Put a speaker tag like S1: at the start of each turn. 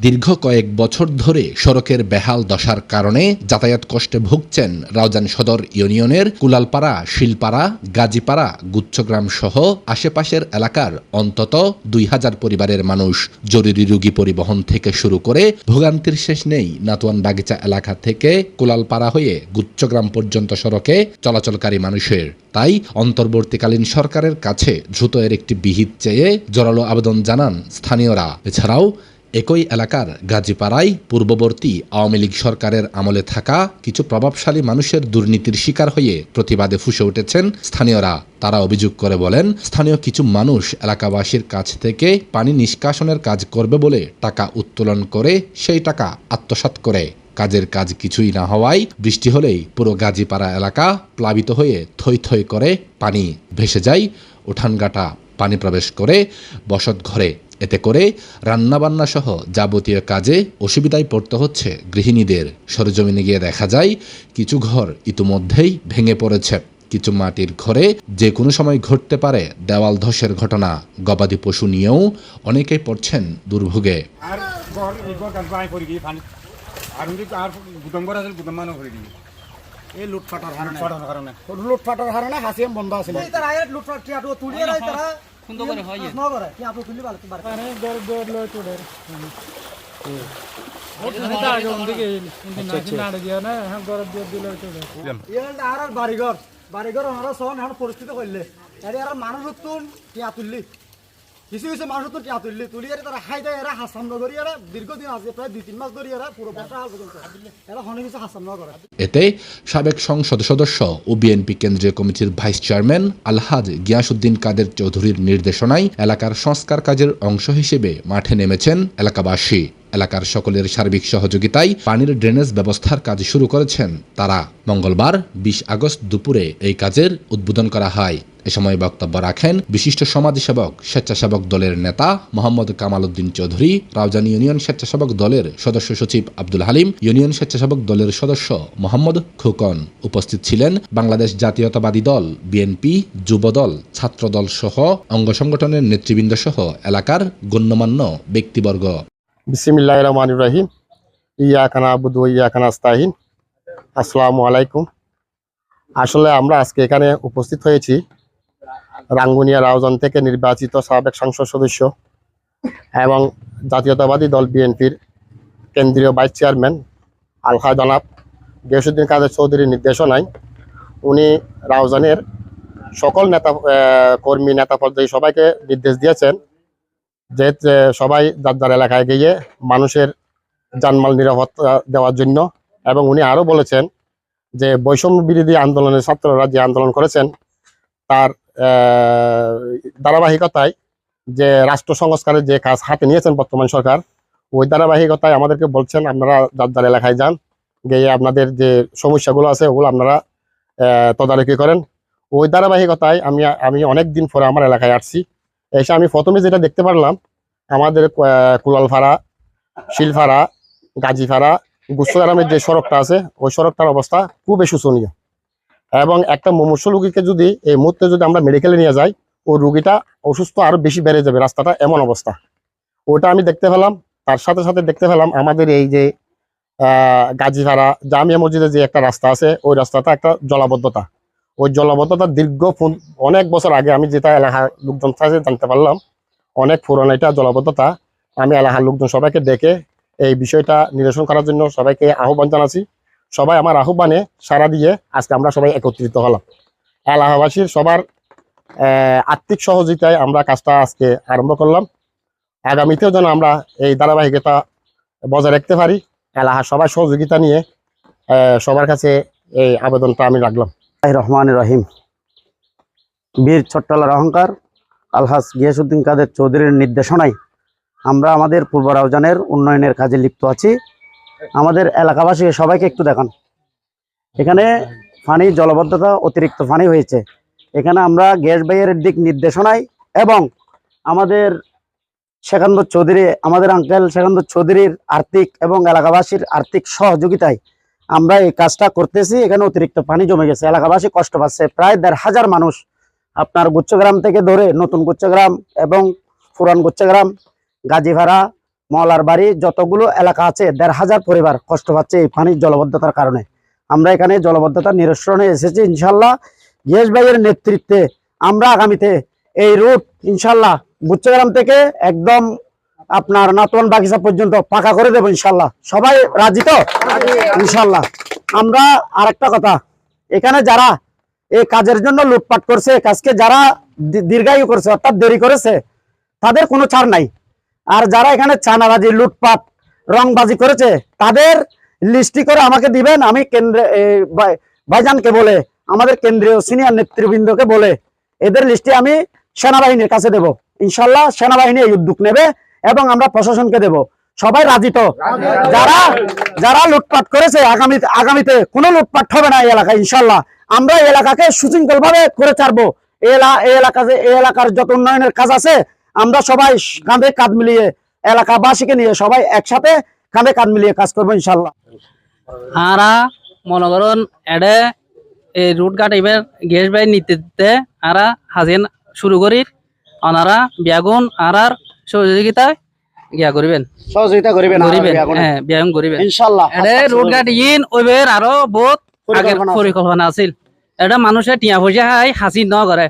S1: দীর্ঘ কয়েক বছর ধরে সড়কের বেহাল দশার কারণে যাতায়াত কষ্টে ভুগছেন রাউজান সদর ইউনিয়নের কুলালপাড়া, শিলপাড়া, গাজীপাড়া, গুচ্ছগ্রাম সহ আশেপাশের এলাকার অন্তত দুই হাজার পরিবারের মানুষ জরুরি রোগী পরিবহন থেকে শুরু করে ভোগান্তির শেষ নেই নাতুয়ান বাগিচা এলাকা থেকে কুলালপাড়া হয়ে গুচ্ছগ্রাম পর্যন্ত সড়কে চলাচলকারী মানুষের। তাই অন্তর্বর্তীকালীন সরকারের কাছে দ্রুত এর একটি বিহিত চেয়ে জোরালো আবেদন জানান স্থানীয়রা। এছাড়াও একই এলাকার গাজীপাড়ায় পূর্ববর্তী আওয়ামী লীগ সরকারের আমলে থাকা কিছু প্রভাবশালী মানুষের দুর্নীতির শিকার হয়ে প্রতিবাদে ফুসে উঠেছেন স্থানীয়রা। তারা অভিযোগ করে বলেন, স্থানীয় কিছু মানুষ এলাকাবাসীর কাছ থেকে পানি নিষ্কাশনের কাজ করবে বলে টাকা উত্তোলন করে সেই টাকা আত্মসাৎ করে। কাজের কাজ কিছুই না হওয়ায় বৃষ্টি হলেই পুরো গাজীপাড়া এলাকা প্লাবিত হয়ে থই থই করে পানি ভেসে যায়। উঠানগাটা পানি প্রবেশ করে বসত ঘরে এতে করে রান্নাবান্না সহ যাবতীয় কাজে অসুবিধায় পড়তে হচ্ছে গৃহিণীদের। সরজমিনে গিয়ে দেখা যায় কিছু ঘর ইতিমধ্যেই ভেঙে পড়েছে। কিছু মাটির ঘরে যে কোনো সময় ঘটতে পারে দেওয়াল ধসের ঘটনা। গবাদি পশু নিয়েও অনেকেই পড়ছেন দুর্ভোগে।
S2: এই
S3: হারণে
S2: ছড়ানোর
S3: হারণে হাসিয়াম বন্ধ আছে।
S4: সুন্দর করে হয়
S5: না। করে কি আপু খুলি ভালো তোমার আর আর বাড়িঘর। বাড়িঘর ওনারা সন এখন পরিস্থিতি করলে আর মানুষ তুন টিয়া তুললি। কিছু কিছু মানুষ তো টিয়া তুললি তুলি আর তারা হাই দেয় এরা হাসাম ধরি এরা দীর্ঘদিন আছে প্রায় দুই তিন মাস ধরি এরা পুরো বছর হাল পর্যন্ত এরা অনেক কিছু না করে
S1: এতে সাবেক সংসদ সদস্য ও বিএনপি কেন্দ্রীয় কমিটির ভাইস চেয়ারম্যান আলহাজ গিয়াসুদ্দিন কাদের চৌধুরীর নির্দেশনায় এলাকার সংস্কার কাজের অংশ হিসেবে মাঠে নেমেছেন এলাকাবাসী। এলাকার সকলের সার্বিক সহযোগিতায় পানির ড্রেনেজ ব্যবস্থার কাজ শুরু করেছেন তারা। মঙ্গলবার বিশ আগস্ট দুপুরে এই কাজের উদ্বোধন করা হয়। এ সময় বক্তব্য রাখেন বিশিষ্ট সমাজসেবক স্বেচ্ছাসেবক দলের নেতা মোহাম্মদ কামাল উদ্দিন চৌধুরী, রাউজান ইউনিয়ন স্বেচ্ছাসেবক দলের সদস্য সচিব আব্দুল হালিম, ইউনিয়ন স্বেচ্ছাসেবক দলের সদস্য মোহাম্মদ খোকন। উপস্থিত ছিলেন বাংলাদেশ জাতীয়তাবাদী দল, বিএনপি যুবদল ছাত্রদল সহ অঙ্গ সংগঠনের নেতৃবৃন্দ সহ এলাকার গণ্যমান্য ব্যক্তিবর্গ।
S6: বিসমিল্লাহ রহমান ইব্রাহিম ইয়া খানা আবুদু ইয়া খানা আস্তাহিন আসসালামু আলাইকুম আসলে আমরা আজকে এখানে উপস্থিত হয়েছি রাঙ্গুনিয়া রাউজান থেকে নির্বাচিত সাবেক সংসদ সদস্য এবং জাতীয়তাবাদী দল বিএনপির কেন্দ্রীয় ভাইস চেয়ারম্যান আলহা জনাব গিয়াসুদ্দিন কাদের চৌধুরীর নির্দেশনায় উনি রাউজানের সকল নেতা কর্মী নেতা পর্যায়ে সবাইকে নির্দেশ দিয়েছেন যে সবাই যার এলাকায় গিয়ে মানুষের জানমাল নিরাপত্তা দেওয়ার জন্য এবং উনি আরও বলেছেন যে বৈষম্য বিরোধী আন্দোলনের ছাত্ররা যে আন্দোলন করেছেন, তার ধারাবাহিকতায় যে রাষ্ট্র সংস্কারের যে কাজ হাতে নিয়েছেন বর্তমান সরকার, ওই ধারাবাহিকতায় আমাদেরকে বলছেন, আপনারা যার এলাকায় যান, গিয়ে আপনাদের যে সমস্যাগুলো আছে ওগুলো আপনারা তদারকি করেন। ওই ধারাবাহিকতায় আমি আমি অনেক দিন পরে আমার এলাকায় আসছি। এসে আমি প্রথমে যেটা দেখতে পারলাম আমাদের আহ, কুলালপাড়া শিলপাড়া গাজীপাড়া গুচ্ছগ্রামের যে সড়কটা আছে ওই সড়কটার অবস্থা খুবই শোচনীয়। এবং একটা মুমূর্ষ রুগীকে যদি এই মুহূর্তে যদি আমরা মেডিকেলে নিয়ে যাই ওই রুগীটা অসুস্থ আরও বেশি বেড়ে যাবে রাস্তাটা এমন অবস্থা। ওটা আমি দেখতে পেলাম তার সাথে সাথে দেখতে পেলাম আমাদের এই যে আহ গাজীপাড়া জামিয়া মসজিদের যে একটা রাস্তা আছে ওই রাস্তাটা একটা জলাবদ্ধতা। ওই জলাবদ্ধতা দীর্ঘ অনেক বছর আগে আমি যেটা এলাকার লোকজন কাছে জানতে পারলাম, অনেক পুরনো এটা জলাবদ্ধতা, আমি এলাকার লোকজন সবাইকে ডেকে এই বিষয়টা নিরসন করার জন্য সবাইকে আহ্বান জানাচ্ছি। সবাই আমার আহ্বানে সারা দিয়ে আজকে আমরা সবাই একত্রিত হলাম। এলাকাবাসীর সবার আর্থিক সহযোগিতায় আমরা কাজটা আজকে আরম্ভ করলাম। আগামীতেও যেন আমরা এই ধারাবাহিকতা বজায় রাখতে পারি। এলাকার সবার সহযোগিতা নিয়ে সবার কাছে এই আবেদনটা আমি রাখলাম।
S7: রহমান রহিম। বীর ছোট্টলার অহংকার, আলহাজ গিয়াসুদ্দিন কাদের চৌধুরীর নির্দেশনায় আমরা আমাদের পূর্ব রাউজানের উন্নয়নের কাজে লিপ্ত আছি। আমাদের এলাকাবাসীকে সবাইকে একটু দেখান। এখানে পানি জলবদ্ধতা, অতিরিক্ত পানি হয়েছে। এখানে আমরা গ্যাস বাইয়ের দিক নির্দেশনায় এবং আমাদের সেকান্দর চৌধুরী, আমাদের আঙ্কেল সেকান্দর চৌধুরীর আর্থিক এবং এলাকাবাসীর আর্থিক সহযোগিতায় আমরা এই কাজটা করতেছি, এখানে অতিরিক্ত পানি জমে গেছে। এলাকাবাসী কষ্ট পাচ্ছে। প্রায় দেড় হাজার মানুষ আপনার গুচ্ছগ্রাম থেকে ধরে নতুন গুচ্ছগ্রাম এবং পুরান গুচ্ছগ্রাম গাজীভাড়া মলার বাড়ি, যতগুলো এলাকা আছে, দেড় হাজার পরিবার কষ্ট পাচ্ছে এই পানির জলবদ্ধতার কারণে। আমরা এখানে জলবদ্ধতা নিরসনে এসেছি ইনশাল্লাহ গিয়েশ ভাইয়ের নেতৃত্বে আমরা আগামীতে এই রুট ইনশাল্লাহ গুচ্ছগ্রাম থেকে একদম আপনার নাতওয়ান বাগিচা পর্যন্ত পাকা করে দেবো ইনশাল্লাহ। সবাই রাজি তো? ইনশাল্লাহ। আমরা আরেকটা কথা, এখানে যারা এই কাজের জন্য লুটপাট করছে কাজকে যারা দীর্ঘায়ু করছে, অর্থাৎ দেরি করেছে, তাদের কোনো ছাড় নাই। আর যারা এখানে চানাবাজি লুটপাট, রংবাজি করেছে, তাদের লিস্টি করে আমাকে দিবেন, আমি কেন্দ্রে ভাইজানকে বলে, আমাদের কেন্দ্রীয় সিনিয়র নেতৃবৃন্দকে বলে, এদের লিস্টে আমি সেনাবাহিনীর কাছে দেব। ইনশাল্লাহ সেনাবাহিনী এই উদ্যোগ নেবে। এবং আমরা প্রশাসনকে দেব। সবাই রাজি তো? যারা যারা লুটপাট করেছে আগামী আগামীতে কোনো লুটপাট হবে না এই এলাকায় ইনশাল্লাহ আমরা এই এলাকাকে সুশৃঙ্খল ভাবে করে ছাড়বো। এই এলা- এই এলাকাতে এই এলাকার যত উন্নয়নের কাজ আছে আমরা সবাই কাঁধে কাঁধ মিলিয়ে এলাকাবাসীকে নিয়ে সবাই একসাথে কাঁধে কাঁধ মিলিয়ে কাজ করব ইনশাল্লাহ
S4: আরা মনে করুন এডে এই রুট কাটিবের গ্যাস বাই নীতিতে আরা হাজিন শুরু করি। ওনারা বেগুন আরার সহযোগিতায় গিয়া করিবেন।
S7: সহযোগিতা করিবেন
S4: করিবেন হ্যাঁ ব্যায়াম করিবেন।
S7: ইনশাল্লাহ
S4: এডে রুট ইন ওইবের আরও বহুত আগের
S7: পরিকল্পনা আছে।
S4: পরিকল্পনা আছিল। এটা মানুষে টিয়া পয়সা খাই হাসি ন করে